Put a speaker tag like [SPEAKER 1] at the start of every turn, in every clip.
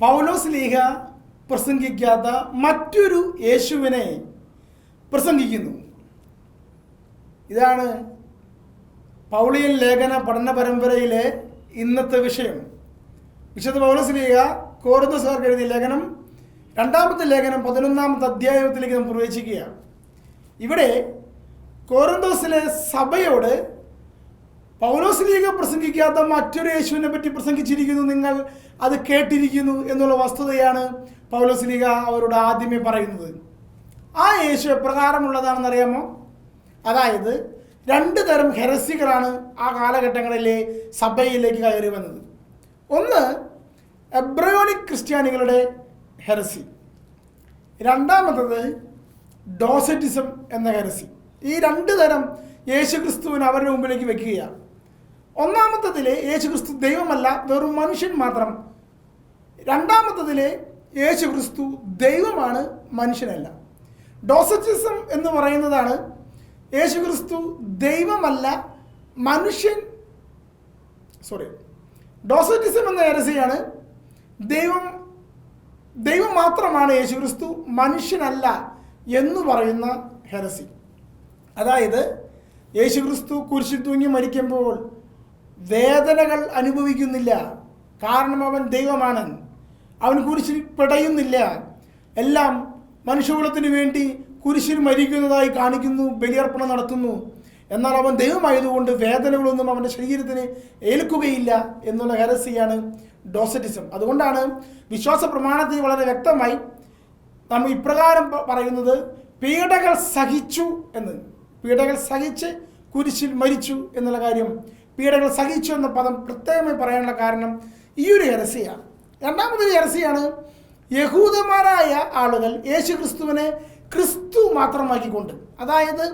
[SPEAKER 1] പൗലോസ് ലീഹ പ്രസംഗിക്കാത്ത മറ്റൊരു യേശുവിനെ പ്രസംഗിക്കുന്നു. ഇതാണ് പൗളിയൻ ലേഖന പഠന പരമ്പരയിലെ ഇന്നത്തെ വിഷയം. വിശുദ്ധ പൗലോസ് ലീഹ കോർദോസുകാർക്ക് എഴുതിയ ലേഖനം രണ്ടാമത്തെ ലേഖനം പതിനൊന്നാമത്തെ അധ്യായത്തിലേക്ക് നാം പ്രവേശിക്കുകയാണ്. ഇവിടെ കോറന്തോസിലെ സഭയോട് പൗലോസ് ലീഗ പ്രസംഗിക്കാത്ത മറ്റൊരു യേശുവിനെ പറ്റി പ്രസംഗിച്ചിരിക്കുന്നു നിങ്ങൾ അത് കേട്ടിരിക്കുന്നു എന്നുള്ള വസ്തുതയാണ് പൗലോസ് ലീഗ അവരോട് ആദ്യമേ പറയുന്നത്. ആ യേശു എപ്രകാരമുള്ളതാണെന്ന് അറിയാമോ? അതായത് രണ്ട് തരം ഹെരസികളാണ് ആ കാലഘട്ടങ്ങളിലെ സഭയിലേക്ക് കയറി വന്നത്. ഒന്ന് എബ്രയോണിക് ക്രിസ്ത്യാനികളുടെ ഹെറസി. രണ്ടാമത്തത് ഡോസറ്റിസം എന്ന ഹെറസി. ഈ രണ്ട് തരം യേശു ക്രിസ്തുവിന് അവരുടെ മുമ്പിലേക്ക് വെക്കുകയാണ്. ഒന്നാമത്തതിൽ യേശു ക്രിസ്തു ദൈവമല്ല വെറും മനുഷ്യൻ മാത്രം. രണ്ടാമത്തതിൽ യേശു ക്രിസ്തു ദൈവമാണ് മനുഷ്യനല്ല. ഡോസറ്റിസം എന്ന് പറയുന്നതാണ് യേശു ക്രിസ്തു ദൈവമല്ല മനുഷ്യൻ സോറി ഡോസറ്റിസം എന്ന ഏരസിയാണ് ദൈവം ദൈവം മാത്രമാണ് യേശു ക്രിസ്തു മനുഷ്യനല്ല എന്ന് പറയുന്ന ഹെരസി അതായത് യേശു ക്രിസ്തു കുരിശിൽ തൂങ്ങി മരിക്കുമ്പോൾ വേദനകൾ അനുഭവിക്കുന്നില്ല. കാരണം അവൻ ദൈവമാണ്. അവൻ കുരിശിൽ പിടയുന്നില്ല. എല്ലാം മനുഷ്യകുലത്തിന് വേണ്ടി കുരിശിൽ മരിക്കുന്നതായി കാണിക്കുന്നു ബലിയർപ്പണം നടത്തുന്നു. എന്നാൽ അവൻ ദൈവമായതുകൊണ്ട് വേദനകളൊന്നും അവന്റെ ശരീരത്തിന് ഏൽക്കുകയില്ല എന്നുള്ള ഹെരസിയാണ് ഡോസറ്റിസം. അതുകൊണ്ടാണ് വിശ്വാസ പ്രമാണത്തിൽ വളരെ വ്യക്തമായി നമ്മൾ ഇപ്രകാരം പറയുന്നത് പീഡകൾ സഹിച്ചു എന്ന്. പീഡകൾ സഹിച്ച് കുരിശിൽ മരിച്ചു എന്നുള്ള കാര്യം പീഡകൾ സഹിച്ചു എന്ന പദം പ്രത്യേകമായി പറയാനുള്ള കാരണം ഈ ഒരു ഹെരസിയാണ് രണ്ടാമതൊരു ഹെരസിയാണ് യഹൂദന്മാരായ ആളുകൾ യേശു ക്രിസ്തുവിനെ ക്രിസ്തു മാത്രമാക്കിക്കൊണ്ട് അതായത്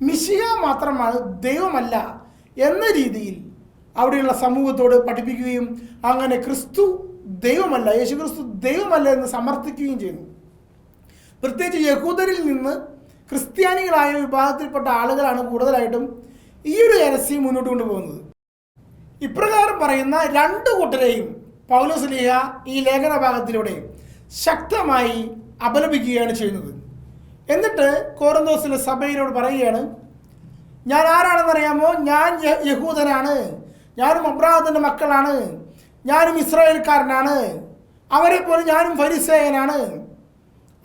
[SPEAKER 1] മിശിക മാത്രമാണ് ദൈവമല്ല എന്ന രീതിയിൽ അവിടെയുള്ള സമൂഹത്തോട് പഠിപ്പിക്കുകയും അങ്ങനെ ക്രിസ്തു ദൈവമല്ല യേശു ക്രിസ്തു ദൈവമല്ല എന്ന് സമർത്ഥിക്കുകയും ചെയ്യുന്നു. പ്രത്യേകിച്ച് യഹൂദരിൽ നിന്ന് ക്രിസ്ത്യാനികളായ വിഭാഗത്തിൽപ്പെട്ട ആളുകളാണ് കൂടുതലായിട്ടും ഈ ഒരു ഹെരസി മുന്നോട്ട് കൊണ്ടുപോകുന്നത്. ഇപ്രകാരം പറയുന്ന രണ്ട് കൂട്ടരെയും പൗലോസ് ലീഹ ഈ ലേഖന ഭാഗത്തിലൂടെ ശക്തമായി അപലപിക്കുകയാണ് ചെയ്യുന്നത്. എന്നിട്ട് കോറന്തോസിലെ സഭയിലോട് പറയുകയാണ് ഞാൻ ആരാണെന്നറിയാമോ? ഞാൻ യഹൂദനാണ്. ഞാനും അബ്രാഹത്തിന്റെ മക്കളാണ്. ഞാനും ഇസ്രായേൽക്കാരനാണ്. അവരെ പോലെ ഞാനും ഫരിസേയനാണ്.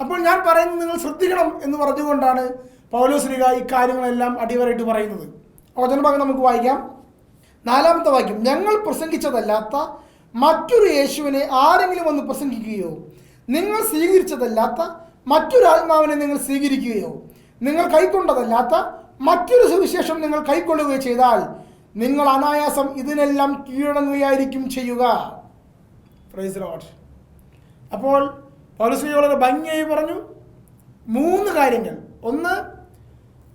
[SPEAKER 1] അപ്പോൾ ഞാൻ പറയുന്നത് നിങ്ങൾ ശ്രദ്ധിക്കണം എന്ന് പറഞ്ഞുകൊണ്ടാണ് പൗലോസ്ലിക കാര്യങ്ങളെല്ലാം അടിവരായിട്ട് പറയുന്നത്. വചനഭാഗം നമുക്ക് വായിക്കാം. നാലാമത്തെ വാക്യം ഞങ്ങൾ പ്രസംഗിച്ചതല്ലാത്ത മറ്റൊരു യേശുവിനെ ആരെങ്കിലും ഒന്ന് പ്രസംഗിക്കുകയോ? നിങ്ങൾ സ്വീകരിച്ചതല്ലാത്ത മറ്റൊരു ആത്മാവിനെ നിങ്ങൾ സ്വീകരിക്കുകയോ? നിങ്ങൾ കൈക്കൊണ്ടതല്ലാത്ത മറ്റൊരു സുവിശേഷം നിങ്ങൾ കൈക്കൊള്ളുകയോ ചെയ്താൽ നിങ്ങൾ അനായാസം ഇതിനെല്ലാം കീഴടങ്ങുകയായിരിക്കും ചെയ്യുക. പ്രൈസ് അപ്പോൾ പൗരസ്ലി വളരെ ഭംഗിയായി പറഞ്ഞു. മൂന്ന് കാര്യങ്ങൾ. ഒന്ന്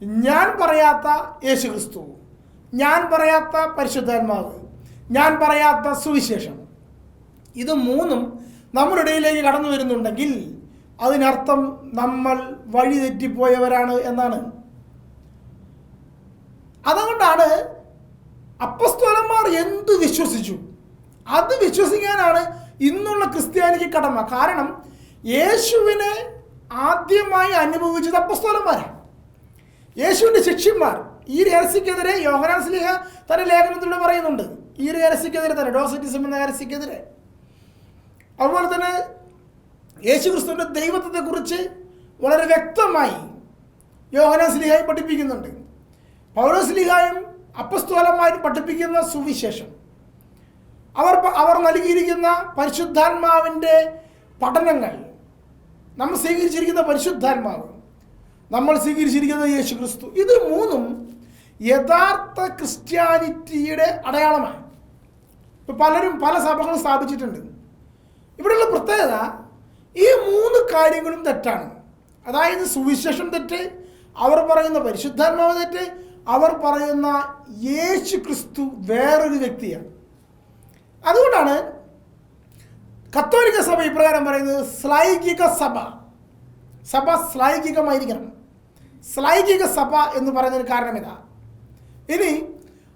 [SPEAKER 1] ഞാൻ പറയാത്ത യേശു ക്രിസ്തു ഞാൻ പറയാത്ത പരിശുദ്ധാത്മാവ് ഞാൻ പറയാത്ത സുവിശേഷം. ഇത് മൂന്നും നമ്മുടെ ഇടയിലേക്ക് കടന്നു വരുന്നുണ്ടെങ്കിൽ അതിനർത്ഥം നമ്മൾ വഴി തെറ്റിപ്പോയവരാണ് എന്നാണ്. അതുകൊണ്ടാണ് അപ്പസ്തോലന്മാർ എന്ത് വിശ്വസിച്ചു? അത് വിശ്വസിക്കാനാണ് ഇന്നുള്ള ക്രിസ്ത്യാനിക്ക് കടമ. കാരണം യേശുവിനെ ആദ്യമായി അനുഭവിച്ചത് അപ്പസ്തോലന്മാരാണ് യേശുവിന്റെ ശിഷ്യന്മാർ. ഈ രഹസ്യക്കെതിരെ യോഹനാൻ സ്ലിഹ തന്റെ ലേഖനത്തിലൂടെ പറയുന്നുണ്ട്. ഈ ഒരു തന്നെ ഡോസറ്റിസം എന്ന രഹസ്യക്കെതിരെ. അതുപോലെ തന്നെ യേശു ക്രിസ്തുവിന്റെ ദൈവത്വത്തെക്കുറിച്ച് വളരെ വ്യക്തമായി യോഹനാൻ സ്ലിഹായി പഠിപ്പിക്കുന്നുണ്ട്. പൗരസ്ലിഹായും അപ്പസ്തോലന്മാരും പഠിപ്പിക്കുന്ന സുവിശേഷം. അവർ അവർ നൽകിയിരിക്കുന്ന പരിശുദ്ധാത്മാവിന്റെ പഠനങ്ങൾ നമ്മൾ സ്വീകരിച്ചിരിക്കുന്ന പരിശുദ്ധാത്മാവ് നമ്മൾ സ്വീകരിച്ചിരിക്കുന്ന യേശു ക്രിസ്തു ഇത് മൂന്നും യഥാർത്ഥ ക്രിസ്ത്യാനിറ്റിയുടെ അടയാളമാണ്. ഇപ്പോൾ പലരും പല സഭകളും സ്ഥാപിച്ചിട്ടുണ്ട്. ഇവിടെയുള്ള പ്രത്യേകത ഈ മൂന്ന് കാര്യങ്ങളും തെറ്റാണ്. അതായത് സുവിശേഷം തെറ്റ് അവർ പറയുന്ന പരിശുദ്ധാത്മാവ് തെറ്റ് അവർ പറയുന്ന യേശു ക്രിസ്തു വേറൊരു വ്യക്തിയാണ്. അതുകൊണ്ടാണ് കത്തോലിക്ക സഭ ഇപ്രകാരം പറയുന്നത് സ്ലൈകിക സഭ. സഭ സ്ലൈകികമായിരിക്കണം സ്ലൈകിക സഭ എന്ന് പറയുന്നതിന് കാരണം ഇതാ ഇനി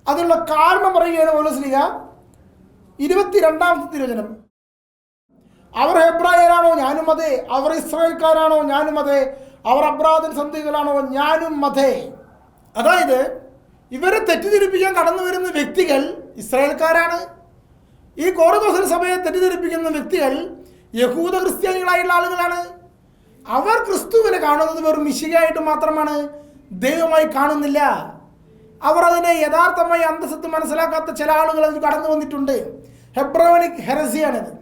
[SPEAKER 1] അതിനുള്ള കാരണം പറയുകയാണ് പൗലോസ്ലിക ഇരുപത്തിരണ്ടാമത്തെ തിരുവചനം. അവർ ഹെബ്രായരാണോ? ഞാനും അതെ. അവർ ഇസ്രായേൽക്കാരാണോ? ഞാനും അതെ. അവർ അബ്രാദൻ സന്ധികളാണോ? ഞാനും അതെ. അതായത് ഇവരെ തെറ്റിദ്ധരിപ്പിക്കാൻ കടന്നു വരുന്ന വ്യക്തികൾ ഇസ്രായേൽക്കാരാണ്. ഈ കോറദോസൻ സഭയെ തെറ്റിദ്ധരിപ്പിക്കുന്ന വ്യക്തികൾ യഹൂദ ക്രിസ്ത്യാനികളായിട്ടുള്ള ആളുകളാണ്. അവർ ക്രിസ്തുവിനെ കാണുന്നത് വെറും മിശികയായിട്ട് മാത്രമാണ്. ദൈവമായി കാണുന്നില്ല. അവർ അതിനെ യഥാർത്ഥമായി അന്തസ്സത്ത് മനസ്സിലാക്കാത്ത ചില ആളുകൾ അത് കടന്നു വന്നിട്ടുണ്ട്. ഹെബ്രോണിക് ഹെറസിയാണിത്.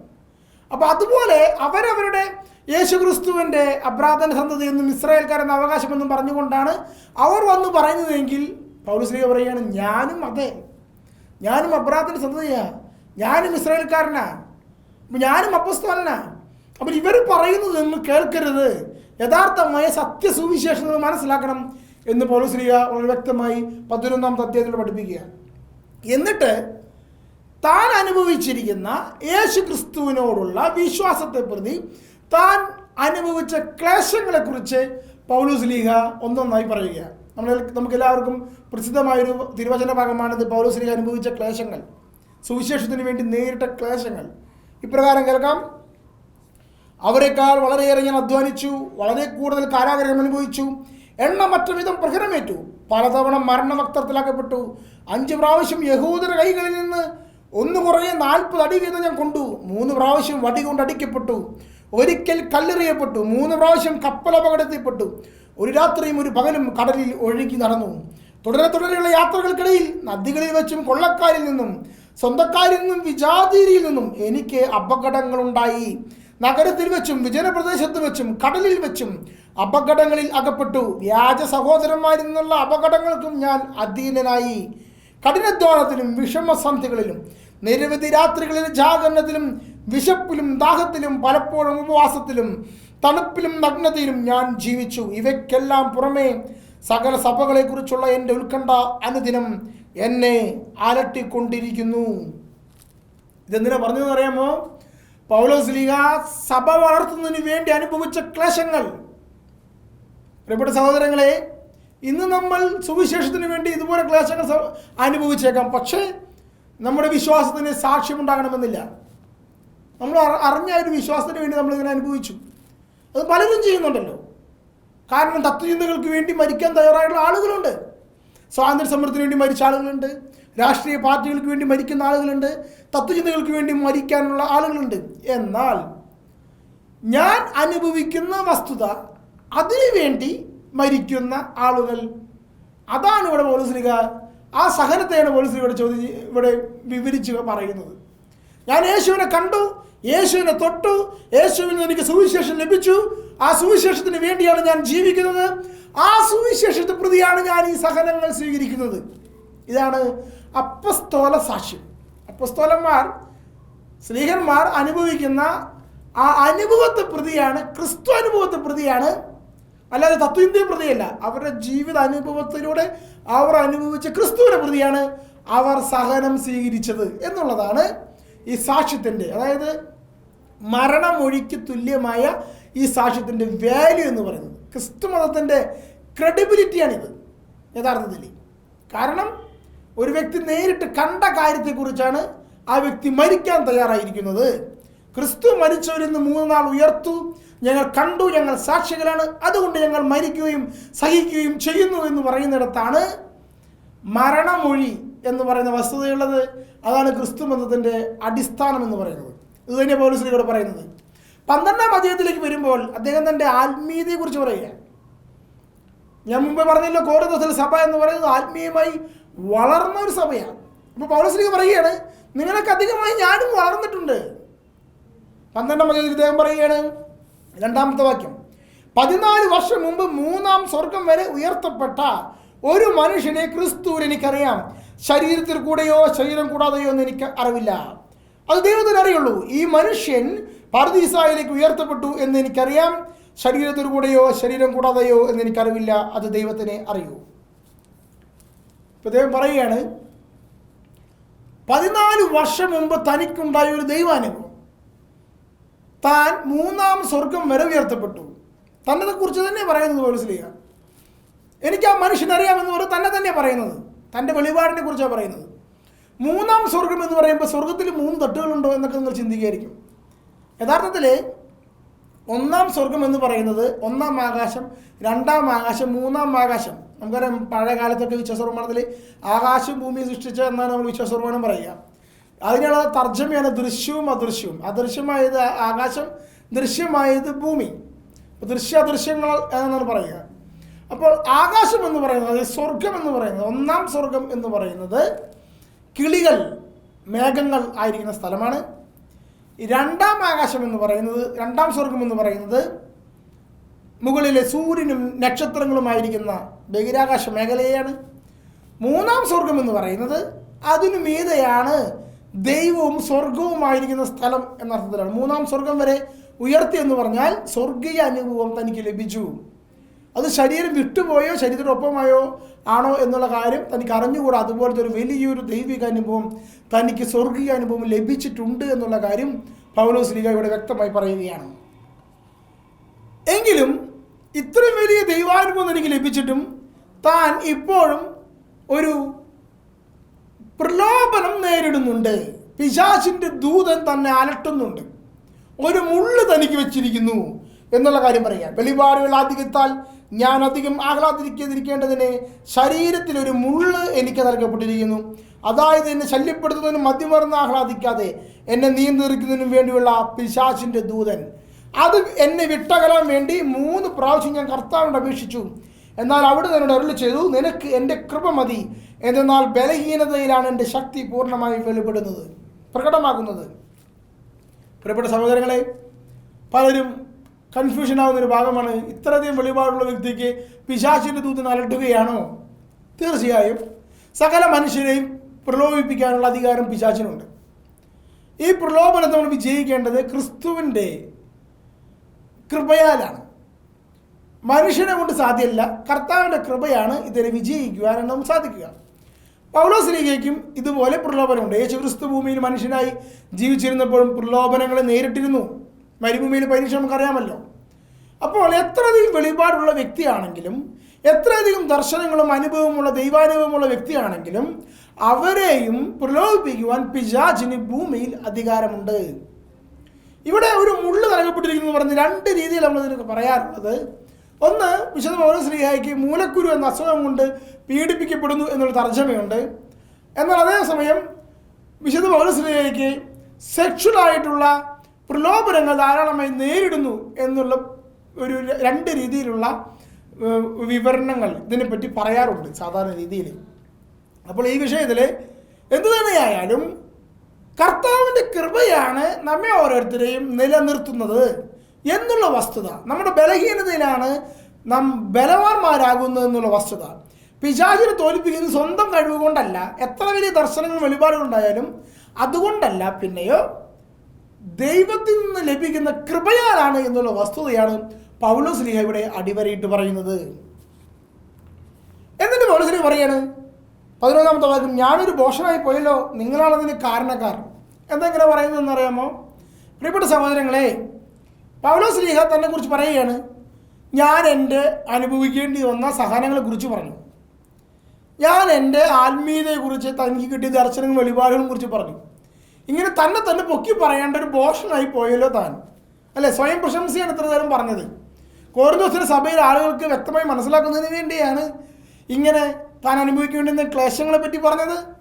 [SPEAKER 1] അപ്പോൾ അതുപോലെ അവരവരുടെ യേശു ക്രിസ്തുവിന്റെ അബ്രാധന സന്തതി എന്നും ഇസ്രായേൽക്കാരെന്ന അവകാശമെന്നും പറഞ്ഞുകൊണ്ടാണ് അവർ വന്ന് പറയുന്നതെങ്കിൽ പൗരശ്രീ പറയുകയാണ് ഞാനും അതെ. ഞാനും അബ്രാഹത്തിന്റെ സന്തതിയാ. ഞാനും ഇസ്രായേൽക്കാരനാ. ഞാനും അപ്പസ്തോലനാ. അപ്പം ഇവർ പറയുന്നത് കേൾക്കരുത്. യഥാർത്ഥമായ സത്യസുവിശേഷം നിങ്ങൾ മനസ്സിലാക്കണം. എന്ന് പൗരസ്ലിക വളരെ വ്യക്തമായി പതിനൊന്നാം തത്വത്തിൽ പഠിപ്പിക്കുകയാണ് എന്നിട്ട് താൻ അനുഭവിച്ചിരിക്കുന്ന യേശു ക്രിസ്തുവിനോടുള്ള വിശ്വാസത്തെ പ്രതി താൻ അനുഭവിച്ച ക്ലേശങ്ങളെക്കുറിച്ച് പൗലൂസ് ലീഹ ഒന്നൊന്നായി പറയുക. നമ്മൾ നമുക്ക് എല്ലാവർക്കും പ്രസിദ്ധമായൊരു തിരുവചന ഭാഗമാണിത് പൗലൂസ് ലീഹ അനുഭവിച്ച ക്ലേശങ്ങൾ. സുവിശേഷത്തിന് വേണ്ടി നേരിട്ട ക്ലേശങ്ങൾ. ഇപ്രകാരം കേൾക്കാം. അവരെക്കാൾ വളരെയേറെ ഞാൻ അധ്വാനിച്ചു വളരെ കൂടുതൽ കാരാഗ്രഹം അനുഭവിച്ചു എണ്ണമറ്റ വിധം പ്രഹരമേറ്റു. പലതവണ മരണവക്തത്തിലാക്കപ്പെട്ടു. അഞ്ച് പ്രാവശ്യം യഹൂദര കൈകളിൽ നിന്ന് ഒന്ന് കുറേ നാൽപ്പത് അടി വീതം ഞാൻ കൊണ്ടു. മൂന്ന് പ്രാവശ്യം വടി കൊണ്ട് അടിക്കപ്പെട്ടു. ഒരിക്കൽ കല്ലെറിയപ്പെട്ടു. മൂന്ന് പ്രാവശ്യം കപ്പൽ അപകടത്തിൽപ്പെട്ടു. ഒരു രാത്രിയും ഒരു പകലും കടലിൽ ഒഴുകി നടന്നു. തുടരെ തുടരെയുള്ള യാത്രകൾക്കിടയിൽ നദികളിൽ വെച്ചും കൊള്ളക്കാരിൽ നിന്നും സ്വന്തക്കാരിൽ നിന്നും വിജാതിരിയിൽ നിന്നും എനിക്ക് അപകടങ്ങളുണ്ടായി. നഗരത്തിൽ വെച്ചും വിജനപ്രദേശത്ത് വെച്ചും കടലിൽ വെച്ചും അപകടങ്ങളിൽ അകപ്പെട്ടു. വ്യാജ സഹോദരന്മാരിൽ നിന്നുള്ള അപകടങ്ങൾക്കും ഞാൻ അധീനനായി. കഠിനദ്വാരത്തിലും വിഷമസന്ധികളിലും നിരവധി രാത്രികളിൽ ജാഗരണത്തിലും വിശപ്പിലും ദാഹത്തിലും പലപ്പോഴും ഉപവാസത്തിലും തണുപ്പിലും നഗ്നതയിലും ഞാൻ ജീവിച്ചു. ഇവയ്ക്കെല്ലാം പുറമേ സകല സഭകളെക്കുറിച്ചുള്ള എന്റെ ഉത്കണ്ഠ അനുദിനം എന്നെ അലട്ടിക്കൊണ്ടിരിക്കുന്നു ഇതെന്തിനാ പറഞ്ഞതെന്ന് അറിയാമോ? പൗലോസ് ലീഗ സഭ വളർത്തുന്നതിന് വേണ്ടി അനുഭവിച്ച ക്ലേശങ്ങൾ. പ്രിയപ്പെട്ട സഹോദരങ്ങളെ ഇന്ന് നമ്മൾ സുവിശേഷത്തിന് വേണ്ടി ഇതുപോലെ ക്ലേശങ്ങൾ അനുഭവിച്ചേക്കാം. പക്ഷേ നമ്മുടെ വിശ്വാസത്തിന് സാക്ഷ്യമുണ്ടാകണമെന്നില്ല. നമ്മൾ അറ- അറിഞ്ഞ ഒരു വിശ്വാസത്തിന് വേണ്ടി നമ്മളിങ്ങനെ അനുഭവിച്ചു. അത് പലരും ചെയ്യുന്നുണ്ടല്ലോ. കാരണം തത്വചിന്തകൾക്ക് വേണ്ടി മരിക്കാൻ തയ്യാറായിട്ടുള്ള ആളുകളുണ്ട്. സ്വാതന്ത്ര്യ സമരത്തിന് വേണ്ടി മരിച്ച ആളുകളുണ്ട്. രാഷ്ട്രീയ പാർട്ടികൾക്ക് വേണ്ടി മരിക്കുന്ന ആളുകളുണ്ട് തത്വചിന്തകൾക്ക് വേണ്ടി മരിക്കാനുള്ള ആളുകളുണ്ട്. എന്നാൽ ഞാൻ അനുഭവിക്കുന്ന വസ്തുത അതിനുവേണ്ടി മരിക്കുന്ന ആളുകൾ. അതാണ് ഇവിടെ പോലീസുകാർ ആ സഹനത്തെയാണ് പോലീസ് ഇവിടെ ചോദ്യം ഇവിടെ വിവരിച്ച് പറയുന്നത്. ഞാൻ യേശുവിനെ കണ്ടു യേശുവിനെ തൊട്ടു യേശുവിൽ നിന്ന് എനിക്ക് സുവിശേഷം ലഭിച്ചു. ആ സുവിശേഷത്തിന് വേണ്ടിയാണ് ഞാൻ ജീവിക്കുന്നത്. ആ സുവിശേഷത്തെ പ്രതിയാണ് ഞാൻ ഈ സഹനങ്ങൾ സ്വീകരിക്കുന്നത്. ഇതാണ് അപ്പസ്തോല സാക്ഷ്യം. അപ്പസ്തോലന്മാർ സ്നേഹന്മാർ അനുഭവിക്കുന്ന ആ അനുഭവത്തെ പ്രതിയാണ് ക്രിസ്തു അനുഭവത്തെ പ്രതിയാണ്. അല്ലാതെ തത്വീന്ത്യ പ്രതിയല്ല. അവരുടെ ജീവിത അനുഭവത്തിലൂടെ അവർ അനുഭവിച്ച ക്രിസ്തുവിന്റെ പ്രതിയാണ് അവർ സഹനം സ്വീകരിച്ചത് എന്നുള്ളതാണ് ഈ സാക്ഷ്യത്തിന്റെ അതായത് മരണമൊഴിക്ക് തുല്യമായ ഈ സാക്ഷ്യത്തിന്റെ വാല്യൂ എന്ന് പറയുന്നത്. ക്രിസ്തു മതത്തിന്റെ ക്രെഡിബിലിറ്റിയാണിത് യഥാർത്ഥത്തിൽ. കാരണം ഒരു വ്യക്തി നേരിട്ട് കണ്ട കാര്യത്തെക്കുറിച്ചാണ് ആ വ്യക്തി മരിക്കാൻ തയ്യാറായിരിക്കുന്നത്. ക്രിസ്തു മരിച്ചവരിൽ നിന്ന് മൂന്ന് നാൾ ഉയർത്തു. ഞങ്ങൾ കണ്ടു ഞങ്ങൾ സാക്ഷികളാണ്. അതുകൊണ്ട് ഞങ്ങൾ മരിക്കുകയും സഹിക്കുകയും ചെയ്യുന്നു എന്ന് പറയുന്നിടത്താണ് മരണമൊഴി എന്ന് പറയുന്ന വസ്തുതയുള്ളത്. അതാണ് ക്രിസ്തു മതത്തിന്റെ അടിസ്ഥാനം എന്ന് പറയുന്നത്. ഇത് തന്നെ പോലീസിലൂടെ പറയുന്നത്. പന്ത്രണ്ടാം അധ്യായത്തിലേക്ക് വരുമ്പോൾ അദ്ദേഹം തന്റെ ആത്മീയതയെക്കുറിച്ച് പറയുക ഞാൻ മുമ്പ് പറഞ്ഞല്ലോ കോറിദോസിലെ സഭ എന്ന് പറയുന്നത് ആത്മീയമായി വളർന്ന ഒരു സഭയാണ്. അപ്പോൾ പൗരസ്ലിക്ക് പറയുകയാണ് നിങ്ങളൊക്കെ അധികമായി ഞാനും വളർന്നിട്ടുണ്ട്. പന്ത്രണ്ടാം അധ്യായത്തിൽ ഇദ്ദേഹം പറയുകയാണ് രണ്ടാമത്തെ വാക്യം പതിനാല് വർഷം മുമ്പ് മൂന്നാം സ്വർഗം വരെ ഉയർത്തപ്പെട്ട ഒരു മനുഷ്യനെ ക്രിസ്തുവിൽ എനിക്കറിയാം. ശരീരത്തിൽ കൂടെയോ ശരീരം കൂടാതെയോ എന്ന് എനിക്ക് അറിവില്ല. അത് ദൈവത്തിന് അറിയുള്ളൂ. ഈ മനുഷ്യൻ പർദീസായിലേക്ക് ഉയർത്തപ്പെട്ടു എന്ന് എനിക്കറിയാം. ശരീരത്തിൽ കൂടെയോ ശരീരം കൂടാതെയോ എന്ന് എനിക്കറിവില്ല. അത് ദൈവത്തിനെ അറിയൂ. ഇപ്പൊ ദൈവം പറയുകയാണ് പതിനാല് വർഷം മുമ്പ് തനിക്കുണ്ടായ ഒരു ദൈവാനുഭവം. താൻ മൂന്നാം സ്വർഗം വരെ ഉയർത്തപ്പെട്ടു. തന്നെ കുറിച്ച് തന്നെ പറയുന്നത് പോലീസിലിയ. എനിക്ക് ആ മനുഷ്യനറിയാമെന്ന് പറയും തന്നെ തന്നെ പറയുന്നത്. തന്റെ വെളിപാടിനെ കുറിച്ചാണ് പറയുന്നത്. മൂന്നാം സ്വർഗം എന്ന് പറയുമ്പോൾ സ്വർഗത്തിൽ മൂന്ന് തട്ടുകളുണ്ടോ എന്നൊക്കെ നിങ്ങൾ ചിന്തിക്കുകയായിരിക്കും യഥാർത്ഥത്തിൽ ഒന്നാം സ്വർഗം എന്ന് പറയുന്നത് ഒന്നാം ആകാശം രണ്ടാം ആകാശം മൂന്നാം ആകാശം. നമുക്കറിയാം പഴയ കാലത്തൊക്കെ വിശ്വാസപ്രമാണത്തിൽ ആകാശം ഭൂമി സൃഷ്ടിച്ച എന്നാണ് നമ്മൾ വിശ്വാസപ്രമാണം പറയുക. അതിനുള്ള തർജമയാണ് ദൃശ്യവും അദൃശ്യവും. അദൃശ്യമായത് ആകാശം ദൃശ്യമായത് ഭൂമി. ദൃശ്യ അദൃശ്യങ്ങൾ എന്നാണ് പറയുക. അപ്പോൾ ആകാശം എന്ന് പറയുന്നത് അതായത് സ്വർഗം എന്ന് പറയുന്നത് ഒന്നാം സ്വർഗം എന്ന് പറയുന്നത് കിളികൾ മേഘങ്ങൾ ആയിരിക്കുന്ന സ്ഥലമാണ്. രണ്ടാം ആകാശം എന്ന് പറയുന്നത് രണ്ടാം സ്വർഗം എന്ന് പറയുന്നത് മുകളിലെ സൂര്യനും നക്ഷത്രങ്ങളുമായിരിക്കുന്ന ബഹിരാകാശ മേഖലയാണ് മൂന്നാം സ്വർഗം എന്ന് പറയുന്നത് അതിനു മീതെയാണ് ദൈവവും സ്വർഗവുമായിരിക്കുന്ന സ്ഥലം എന്നർത്ഥത്തിലാണ് മൂന്നാം സ്വർഗം വരെ ഉയർത്തി എന്ന് പറഞ്ഞാൽ സ്വർഗീയ അനുഭവം തനിക്ക് ലഭിച്ചു. അത് ശരീരം വിട്ടുപോയോ ശരീരത്തിനൊപ്പമായോ ആണോ എന്നുള്ള കാര്യം തനിക്ക് അറിഞ്ഞുകൂടാ. അതുപോലത്തെ ഒരു വലിയൊരു ദൈവിക അനുഭവം തനിക്ക് സ്വർഗീയ അനുഭവം ലഭിച്ചിട്ടുണ്ട് എന്നുള്ള കാര്യം പൗലോസ് ലീഗ ഇവിടെ വ്യക്തമായി പറയുകയാണ്. എങ്കിലും ഇത്രയും വലിയ ദൈവാനുഭവം എനിക്ക് ലഭിച്ചിട്ടും താൻ ഇപ്പോഴും ഒരു പ്രലോഭനം നേരിടുന്നുണ്ട്. പിശാചിന്റെ ദൂതൻ തന്നെ അലട്ടുന്നുണ്ട്. ഒരു മുള്ളു തനിക്ക് വെച്ചിരിക്കുന്നു എന്നുള്ള കാര്യം പറയാം. വെളിപാടുകൾ അധികത്താൽ ഞാൻ അധികം ആഹ്ലാദിക്കാതിരിക്കേണ്ടതിന് ശരീരത്തിൽ ഒരു മുള്ള് എനിക്ക് നൽകപ്പെട്ടിരിക്കുന്നു. അതായത് എന്നെ ശല്യപ്പെടുത്തുന്നതിനും മദ്യമറന്ന് ആഹ്ലാദിക്കാതെ എന്നെ നിയന്ത്രിക്കുന്നതിനും വേണ്ടിയുള്ള പിശാചിന്റെ ദൂതൻ അത് എന്നെ വിട്ടകലാൻ വേണ്ടി മൂന്ന് പ്രാവശ്യം ഞാൻ കർത്താവിനോട് അപേക്ഷിച്ചു. എന്നാൽ അവിടെ എന്നോട് അരുളി ചെയ്തു നിനക്ക് എന്റെ കൃപ മതി. എന്നാൽ ബലഹീനതയിലാണ് എന്റെ ശക്തി പൂർണമായും വെളിപ്പെടുന്നത്. പ്രകടമാകുന്നത്. പ്രിയപ്പെട്ട സഹോദരങ്ങളെ പലരും കൺഫ്യൂഷൻ ആവുന്ന ഒരു ഭാഗമാണ്. ഇത്രയധികം വെളിപാടുള്ള വ്യക്തിക്ക് പിശാചിന്റെ തൂത്ത് അലട്ടുകയാണോ തീർച്ചയായും. സകല മനുഷ്യരെയും പ്രലോഭിപ്പിക്കാനുള്ള അധികാരം പിശാചിനുണ്ട്. ഈ പ്രലോഭനത്തെ നമ്മൾ വിജയിക്കേണ്ടത് ക്രിസ്തുവിന്റെ കൃപയാലാണ്. മനുഷ്യനെ കൊണ്ട് സാധ്യമല്ല കർത്താവിന്റെ കൃപയാണ് ഇതിനെ വിജയിക്കുവാൻ നമുക്ക് സാധിക്കുക. പൗലോസ് ലീഗയ്ക്കും ഇതുപോലെ പ്രലോഭനമുണ്ട്. യേശു ക്രിസ്തു ഭൂമിയിൽ മനുഷ്യനായി ജീവിച്ചിരുന്നപ്പോഴും പ്രലോഭനങ്ങളെ നേരിട്ടിരുന്നു. മരുഭൂമിയിൽ പരീക്ഷ നമുക്കറിയാമല്ലോ. അപ്പോൾ എത്രയധികം വെളിപാടുള്ള വ്യക്തിയാണെങ്കിലും എത്രയധികം ദർശനങ്ങളും അനുഭവമുള്ള ദൈവാനുഭവമുള്ള വ്യക്തിയാണെങ്കിലും അവരെയും പ്രലോഭിപ്പിക്കുവാൻ പിജാജിന് ഭൂമിയിൽ അധികാരമുണ്ട്. ഇവിടെ ഒരു മുള്ള് നൽകപ്പെട്ടിരിക്കുന്നു പറഞ്ഞ് രണ്ട് രീതിയിൽ നമ്മൾ ഇതിനൊക്കെ പറയാറുള്ളത്. ഒന്ന് വിശുദ്ധ പൗരശ്രീഹായിക്ക് മൂലക്കുരു എന്ന അസുഖം കൊണ്ട് പീഡിപ്പിക്കപ്പെടുന്നു എന്നൊരു തർജമയുണ്ട്. എന്നാൽ അതേസമയം വിശുദ്ധ പൗരശ്രീഹായിക്ക് സെക്ഷുവലായിട്ടുള്ള പ്രലോഭനങ്ങൾ ധാരാളമായി നേരിടുന്നു എന്നുള്ള ഒരു രണ്ട് രീതിയിലുള്ള വിവരണങ്ങൾ ഇതിനെപ്പറ്റി പറയാറുണ്ട് സാധാരണ രീതിയിൽ. അപ്പോൾ ഈ വിഷയത്തിൽ എന്തു തന്നെയായാലും കർത്താവിന്റെ കൃപയാണ് നമ്മെ ഓരോരുത്തരെയും നിലനിർത്തുന്നത് എന്നുള്ള വസ്തുത. നമ്മുടെ ബലഹീനതയിലാണ് നാം ബലവാന്മാരാകുന്നത് എന്നുള്ള വസ്തുത. പിശാചിനെ തോൽപ്പിക്കുന്നത് സ്വന്തം കഴിവ് കൊണ്ടല്ല. എത്ര വലിയ ദർശനങ്ങളും വെളിപാടുകളുണ്ടായാലും അതുകൊണ്ടല്ല പിന്നെയോ ദൈവത്തിൽ നിന്ന് ലഭിക്കുന്ന കൃപയാലാണ് എന്നുള്ള വസ്തുതയാണ് പൗലോസ് ലീഹ ഇവിടെ അടിവരയിട്ട് പറയുന്നത്. എന്നിട്ട് പൗലോസ് പറയാണ് പതിനൊന്നാമത്തെ വാക്യം ഞാനൊരു ബോഷനായി പോയല്ലോ നിങ്ങളാണതിന് കാരണക്കാർ. എന്തെങ്ങനെ പറയുന്നതെന്ന് അറിയാമോ? പ്രിയപ്പെട്ട സഹോദരങ്ങളെ പൗലോസ് ലീഹ തന്നെ കുറിച്ച് പറയുകയാണ് ഞാൻ എന്റെ അനുഭവിക്കേണ്ടി വന്ന സഹനങ്ങളെ കുറിച്ച് പറഞ്ഞു. ഞാൻ എന്റെ ആത്മീയതയെക്കുറിച്ച് തനിക്ക് കിട്ടിയ ദർശനങ്ങളും വെളിപാടുകളും കുറിച്ച് പറഞ്ഞു. ഇങ്ങനെ തന്നെ തന്നെ പൊക്കി പറയേണ്ട ഒരു ബോഷനായി പോയല്ലോ താൻ. അല്ലേ? സ്വയം പ്രശംസയാണ് ഇത്ര നേരം പറഞ്ഞത്. കോറിദോസിന്റെ സഭയിൽ ആളുകൾക്ക് വ്യക്തമായി മനസ്സിലാക്കുന്നതിന് വേണ്ടിയാണ് ഇങ്ങനെ താൻ അനുഭവിക്കേണ്ടുന്ന ക്ലേശങ്ങളെ പറ്റി പറഞ്ഞത്.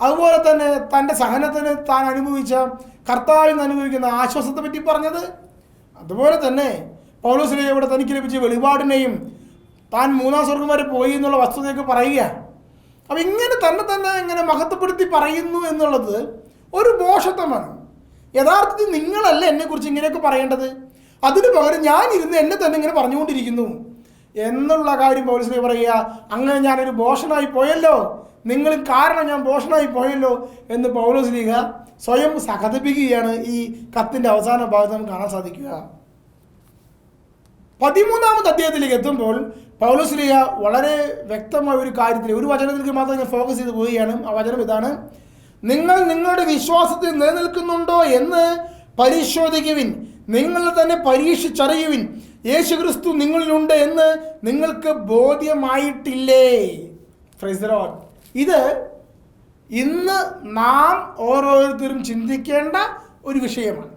[SPEAKER 1] അതുപോലെ തന്നെ തന്റെ സഹനത്തിന് താൻ അനുഭവിച്ച കർത്താവിൽ നിന്ന് അനുഭവിക്കുന്ന ആശ്വാസത്തെ പറ്റി പറഞ്ഞത് അതുപോലെ തന്നെ പൗലോസിനെ ഇവിടെ തനിക്ക് ലഭിച്ച വെളിപാടിനെയും താൻ മൂന്നാം സ്വർഗം വരെ പോയി എന്നുള്ള വസ്തുതയൊക്കെ പറയുക. അപ്പം ഇങ്ങനെ തന്നെ തന്നെ ഇങ്ങനെ മഹത്വപ്പെടുത്തി പറയുന്നു എന്നുള്ളത് ഒരു മോഷത്വമാണ് യഥാർത്ഥത്തിൽ നിങ്ങളല്ല എന്നെക്കുറിച്ച് ഇങ്ങനെയൊക്കെ പറയേണ്ടത്? അതിന് പകരം ഞാൻ ഇരുന്ന് എന്നെ തന്നെ ഇങ്ങനെ പറഞ്ഞുകൊണ്ടിരിക്കുന്നു. എന്നുള്ള കാര്യം പോലീസിനെ പറയുക അങ്ങനെ ഞാനൊരു ബോഷനായി പോയല്ലോ. നിങ്ങൾ കാരണം ഞാൻ പോഷണമായി പോയല്ലോ എന്ന് പൗലോസ് ലീഗ സ്വയം സഹതിപ്പിക്കുകയാണ് ഈ കത്തിന്റെ അവസാന ഭാഗത്ത് നമുക്ക് കാണാൻ സാധിക്കുക. പതിമൂന്നാമത്തെ അദ്ദേഹത്തിലേക്ക് എത്തുമ്പോൾ പൗലോസ് ലീഗ വളരെ വ്യക്തമായ ഒരു കാര്യത്തിൽ ഒരു വചനത്തിലേക്ക് മാത്രം ഞാൻ ഫോക്കസ് ചെയ്ത് പോവുകയാണ്. ആ വചനം ഇതാണ് നിങ്ങൾ നിങ്ങളുടെ വിശ്വാസത്തിൽ നിലനിൽക്കുന്നുണ്ടോ എന്ന് പരിശോധിക്കുവിൻ. നിങ്ങൾ തന്നെ പരീക്ഷിച്ചറിയുവിൻ. യേശു ക്രിസ്തു നിങ്ങളിലുണ്ട് എന്ന് നിങ്ങൾക്ക് ബോധ്യമായിട്ടില്ലേ? Lord. ഇത് ഇന്ന് നാം ഓരോരുത്തരും ചിന്തിക്കേണ്ട ഒരു വിഷയമാണ്.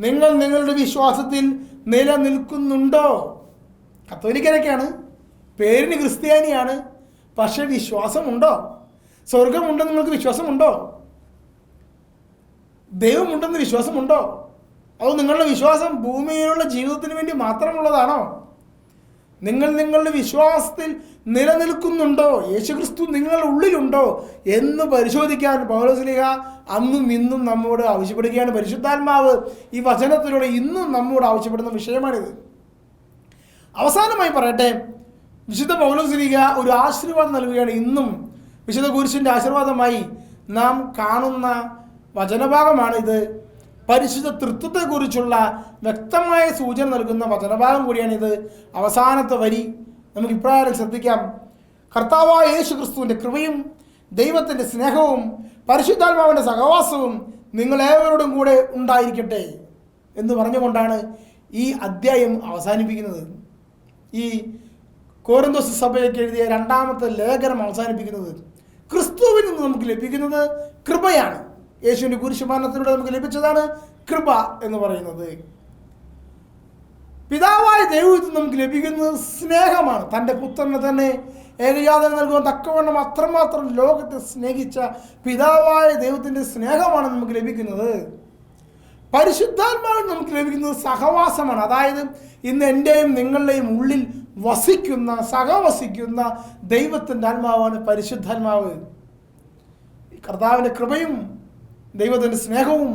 [SPEAKER 1] നിങ്ങൾ നിങ്ങളുടെ വിശ്വാസത്തിൽ നിലനിൽക്കുന്നുണ്ടോ? കത്തോലിക്കനൊക്കെയാണ് പേരിന് ക്രിസ്ത്യാനിയാണ് പക്ഷെ വിശ്വാസമുണ്ടോ? സ്വർഗമുണ്ടെന്ന് നിങ്ങൾക്ക് വിശ്വാസമുണ്ടോ? ദൈവമുണ്ടെന്ന് വിശ്വാസമുണ്ടോ? അത് നിങ്ങളുടെ വിശ്വാസം ഭൂമിയിലുള്ള ജീവിതത്തിന് വേണ്ടി മാത്രമുള്ളതാണോ? നിങ്ങൾ നിങ്ങളുടെ വിശ്വാസത്തിൽ നിലനിൽക്കുന്നുണ്ടോ? യേശുക്രിസ്തു നിങ്ങളുടെ ഉള്ളിലുണ്ടോ? എന്ന് പരിശോധിക്കാൻ പൗലോസ്ലിഹ അന്നും ഇന്നും നമ്മോട് ആവശ്യപ്പെടുകയാണ്. പരിശുദ്ധാത്മാവ് ഈ വചനത്തിലൂടെ ഇന്നും നമ്മോട് ആവശ്യപ്പെടുന്ന വിഷയമാണിത്. അവസാനമായി പറയട്ടെ വിശുദ്ധ പൗലോസ്ലിഹ ഒരു ആശീർവാദം നൽകുകയാണ്. ഇന്നും വിശുദ്ധ കുരിശിന്റെ ആശീർവാദമായി നാം കാണുന്ന വചനഭാഗമാണിത്. പരിശുദ്ധ തൃത്വത്തെക്കുറിച്ചുള്ള വ്യക്തമായ സൂചന നൽകുന്ന വചനഭാഗം കൂടിയാണിത്. അവസാനത്തെ വരി. നമുക്ക് ഇപ്രകാരം ശ്രദ്ധിക്കാം. കർത്താവായ യേശു ക്രിസ്തുവിന്റെ കൃപയും ദൈവത്തിന്റെ സ്നേഹവും പരിശുദ്ധാത്മാവിന്റെ സഹവാസവും നിങ്ങളേവരോടും കൂടെ ഉണ്ടായിരിക്കട്ടെ എന്ന് പറഞ്ഞുകൊണ്ടാണ് ഈ അദ്ധ്യായം അവസാനിപ്പിക്കുന്നത്. ഈ കോരന്തോസ് സഭയ്ക്ക് എഴുതിയ രണ്ടാമത്തെ ലേഖനം അവസാനിപ്പിക്കുന്നത് ക്രിസ്തുവിൽ നിന്ന് നമുക്ക് ലഭിക്കുന്നത് കൃപയാണ്. യേശുവിന്റെ കുരിശുമാനത്തിലൂടെ നമുക്ക് ലഭിച്ചതാണ് കൃപ എന്ന് പറയുന്നത്. പിതാവായ ദൈവത്തിൽ നമുക്ക് ലഭിക്കുന്നത് സ്നേഹമാണ്. തന്റെ പുത്രനെ തന്നെ ഏകജാതന നൽകുവാൻ തക്കവണ്ണം അത്രമാത്രം ലോകത്തെ സ്നേഹിച്ച പിതാവായ ദൈവത്തിന്റെ സ്നേഹമാണ് നമുക്ക് ലഭിക്കുന്നത്. പരിശുദ്ധാത്മാവിൽ നമുക്ക് ലഭിക്കുന്നത് സഹവാസമാണ്. അതായത് ഇന്ന് എന്റെയും നിങ്ങളുടെയും ഉള്ളിൽ വസിക്കുന്ന സഹവസിക്കുന്ന ദൈവത്തിന്റെ ആത്മാവാണ് പരിശുദ്ധാത്മാവ്. കർത്താവിന്റെ കൃപയും ദൈവത്തിന്റെ സ്നേഹവും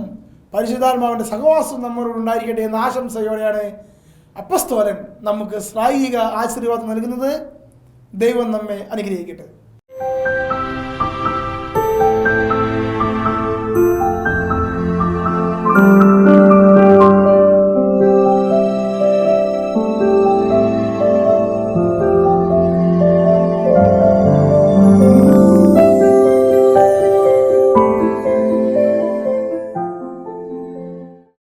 [SPEAKER 1] പരിശുദ്ധാത്മാവിന്റെ സഹവാസവും നമ്മളോട് ഉണ്ടായിരിക്കട്ടെ എന്ന ആശംസയോടെയാണ് അപ്പസ്തോലൻ നമുക്ക് ശ്രായിക ആശീർവാദം നൽകുന്നത് ദൈവം നമ്മെ അനുഗ്രഹിക്കട്ടെ.